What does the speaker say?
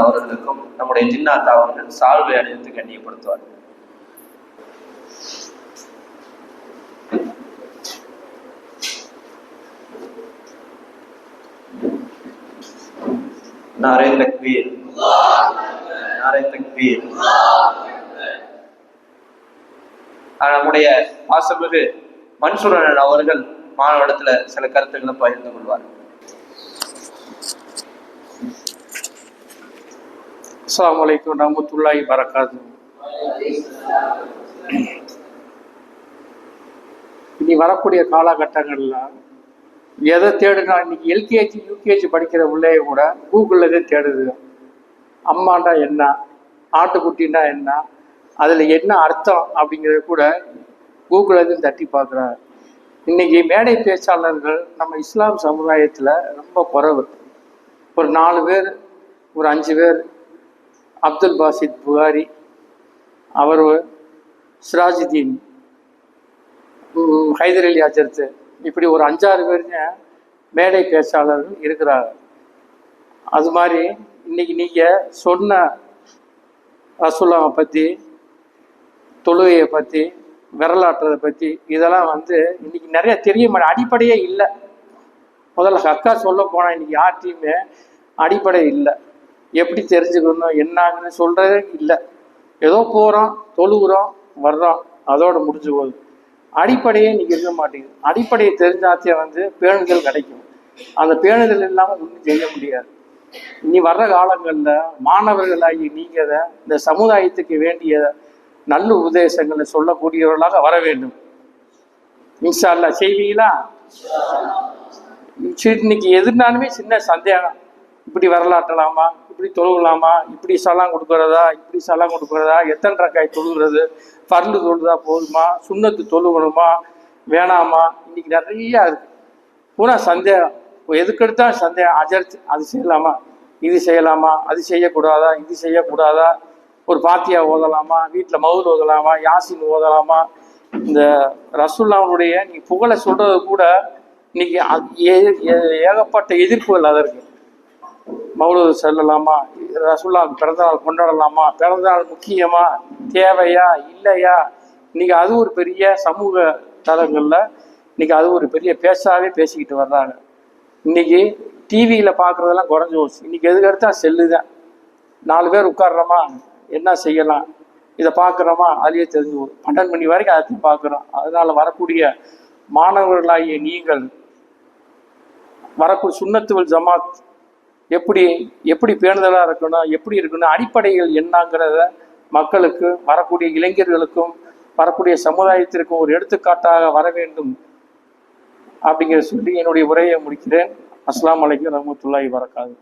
அவர்களுக்கும் நம்முடைய ஜின்னாத்தா அவர்கள் சால்வை அணிவித்து கண்ணியப்படுத்துவார். நாரே தக்பீர். நாரே தக்பீர். நம்முடைய வாசமிகு மன்சூரன் அவர்கள் மாணவரிடத்துல சில கருத்துக்களை பகிர்ந்து கொள்வார். அஸ்லாம் வலைக்கம் ரஹமத்துல்லாஹி வரகாத்து இனி வரக்கூடிய காலகட்டங்களில் எதை தேடுனா இன்னைக்கு எல்கேஜி யூகேஜி படிக்கிற பிள்ளைய கூட கூகுளில் தான் தேடுது. அம்மாண்டா என்ன? ஆட்டுக்குட்டின்னா என்ன? அதில் என்ன அர்த்தம் அப்படிங்கிறத கூட கூகுளில் தட்டி பார்க்குறாரு. இன்னைக்கு மேடை பேச்சாளர்கள் நம்ம இஸ்லாம் சமுதாயத்தில் ரொம்ப குறவு. ஒரு நாலு பேர் ஒரு அஞ்சு பேர் அப்துல் பாசித் புகாரி அவர் சிராஜுதீன் ஹைதர் அலி அஜர்த்து இப்படி ஒரு அஞ்சாறு பேருங்க மேடை பேச்சாளர்கள் இருக்கிறாங்க அது மாதிரி இன்னைக்கு நீங்கள் சொன்ன ரசுல்லாவை பற்றி தொழுகையை பற்றி விரலாட்டுறதை பற்றி இதெல்லாம் வந்து இன்னைக்கு நிறைய தெரிய மாட்டேன் அடிப்படையே இல்லை. முதல்ல அக்கா சொல்ல போனால் இன்னைக்கு யார்ட்டையுமே அடிப்படை இல்லை. எப்படி தெரிஞ்சுக்கணும் என்னாங்கன்னு சொல்கிறதே இல்லை. ஏதோ போகிறோம் தொழுகிறோம் வர்றோம். அதோட முடிஞ்சு போகுது அடிப்படையே இன்றைக்கி இருக்க மாட்டேங்குது. அடிப்படையை தெரிஞ்சாத்தே வந்து பேணுதல் கிடைக்கும். அந்த பேணுதல் இல்லாமல் ஒன்றும் செய்ய முடியாது. இனி வர்ற காலங்களில் மாணவர்களாகி நீங்கள் இந்த சமுதாயத்துக்கு வேண்டிய நல்ல உபதேசங்களை சொல்லக்கூடியவர்களாக வர வேண்டும். இன்ஷா செய்வீங்களா? இன்னைக்கு எதுனாலுமே சின்ன சந்தேகம். இப்படி வரலாற்றலாமா? இப்படி தொழுகலாமா? இப்படி சலாம் கொடுக்குறதா? இப்படி சலாம் கொடுக்கறதா? எத்தனை ரக்காய் தொழுகிறது? பர்லு தொழுதா போதுமா? சுண்ணத்து தொழுகணுமா? வேணாமா? இன்னைக்கு நிறையா இருக்குது பூரா சந்தேகம். எதுக்கெடுத்தா சந்தேகம். அஜர்ச்சி அது செய்யலாமா? இது செய்யலாமா? அது செய்யக்கூடாதா? இது செய்யக்கூடாதா? ஒரு பாத்தியா ஓதலாமா? வீட்டில் மவுல் ஓதலாமா? யாசின் ஓதலாமா? இந்த ரசுல்லாவுடைய நீ புகழை சொல்றது கூட இன்னைக்கு அது ஏ- ஏ- ஏகப்பட்ட எதிர்ப்புகள் அதற்கு. மௌலூது செல்லலாமா? ரசுல்லா பிறந்தநாள் கொண்டாடலாமா? பிறந்தநாள் முக்கியமா? தேவையா? இல்லையா? இன்னைக்கு அது ஒரு பெரிய சமூக தளங்களில் இன்னைக்கு அது ஒரு பெரிய பேசாவே பேசிக்கிட்டு வர்றாங்க. இன்னைக்கு டிவியில் பார்க்குறதெல்லாம் குறைஞ்சி போச்சு இன்னைக்கு எதுக்கு எடுத்தா செல்லு தான். நாலு பேர் உட்கார்றோமா? என்ன செய்யலாம்? இதை பார்க்குறோமா அதுலேயே தெரிஞ்சு போகுது பன்னெண்டு மணி வரைக்கும் அதையும் பார்க்குறோம் அதனால வரக்கூடிய மாணவர்களாகிய நீங்கள் வரக்கூடிய சுண்ணத்துவல் ஜமாத் எப்படி எப்படி பேணுதலாக இருக்கணும் எப்படி இருக்கணும் அடிப்படைகள் என்னங்கிறத மக்களுக்கு வரக்கூடிய இளைஞர்களுக்கும் வரக்கூடிய சமுதாயத்திற்கும் ஒரு எடுத்துக்காட்டாக வர வேண்டும் அப்படிங்கிற சொல்லி என்னுடைய உரையை முடிக்கிறேன். அஸ்லாம் அலைக்கும் ரஹமத்துல்லாஹி வரக்காது